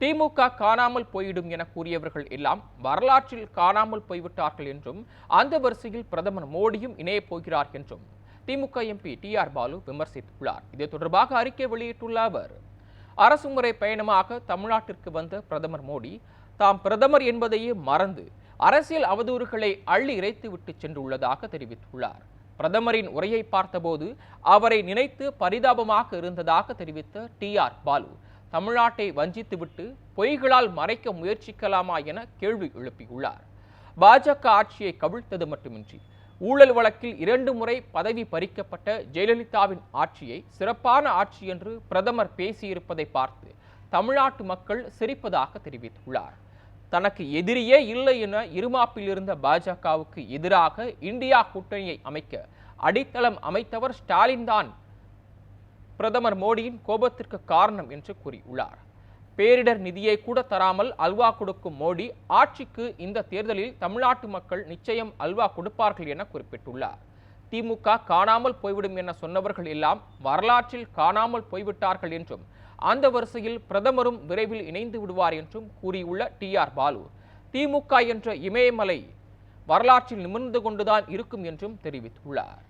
திமுக காணாமல் போயிடும் என கூறியவர்கள் எல்லாம் வரலாற்றில் காணாமல் போய்விட்டார்கள் என்றும் அந்த வரிசையில் பிரதமர் மோடியும் இணையப் போகிறார் என்றும் DMK MP T R Baalu விமர்சித்துள்ளார். இது தொடர்பாக அறிக்கை வெளியிட்டுள்ள அவர் அரசுமுறை பயணமாக தமிழ்நாட்டிற்கு வந்த பிரதமர் மோடி தாம் பிரதமர் என்பதையே மறந்து அரசியல் அவதூறுகளை அள்ளி இறைத்துவிட்டு சென்றுள்ளதாக தெரிவித்துள்ளார். பிரதமரின் உரையை பார்த்தபோது அவரை நினைத்து பரிதாபமாக இருந்ததாக தெரிவித்த டி ஆர் பாலு தமிழ்நாட்டை வஞ்சித்துவிட்டு பொய்களால் மறைக்க முயற்சிக்கலாமா என கேள்வி எழுப்பியுள்ளார். பாஜக ஆட்சியை கவிழ்த்தது மட்டுமின்றி ஊழல் வழக்கில் இரண்டு முறை பதவி பறிக்கப்பட்ட ஜெயலலிதாவின் ஆட்சியை சிறப்பான ஆட்சி என்று பிரதமர் பேசியிருப்பதை பார்த்து தமிழ்நாட்டு மக்கள் சிரிப்பதாக தெரிவித்துள்ளார். தனக்கு எதிரியே இல்லை என இருமாப்பில் இருந்த பாஜகவுக்கு எதிராக இந்தியா கூட்டணியை அமைக்க அடித்தளம் அமைத்தவர் ஸ்டாலின் தான் பிரதமர் மோடியின் கோபத்திற்கு காரணம் என்று கூறியுள்ளார். பேரிடர் நிதியை கூட தராமல் அல்வா கொடுக்கும் மோடி ஆட்சிக்கு இந்த தேர்தலில் தமிழ்நாட்டு மக்கள் நிச்சயம் அல்வா கொடுப்பார்கள் என குறிப்பிட்டுள்ளார். திமுக காணாமல் போய்விடும் என சொன்னவர்கள் எல்லாம் வரலாற்றில் காணாமல் போய்விட்டார்கள் என்றும் அந்த வரிசையில் பிரதமரும் விரைவில் இணைந்து விடுவார் என்றும் கூறியுள்ள டி ஆர் பாலு. திமுக என்ற இமயமலை வரலாற்றில் நிமிர்ந்து கொண்டுதான் இருக்கும் என்றும் தெரிவித்துள்ளார்.